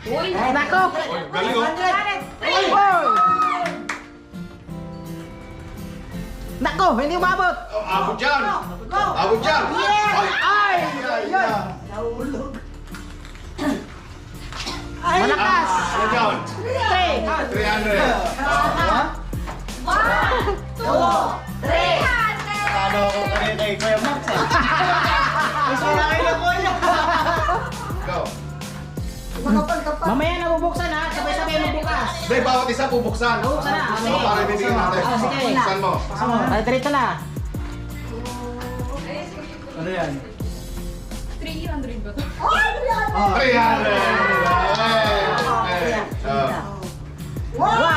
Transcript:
Ay, nako. Galing oh. Nako, hindi umabot. Oh, Abot dyan. Abot dyan. Ay, Ay! ay. Malakas. Dyan? Three. 300. Ano ako kay kay Kuya Max ah. Mamaya na bubuksan ha. Sabay-sabay mo bukas. Hindi, bawat isa bubuksan. Bubuksan na, sige. Oo, para bibigyan natin. Ah, sige. Buksan mo. Ay, diretso na. Ano yan? 300 ba to? 300. Hey, hey. Oh.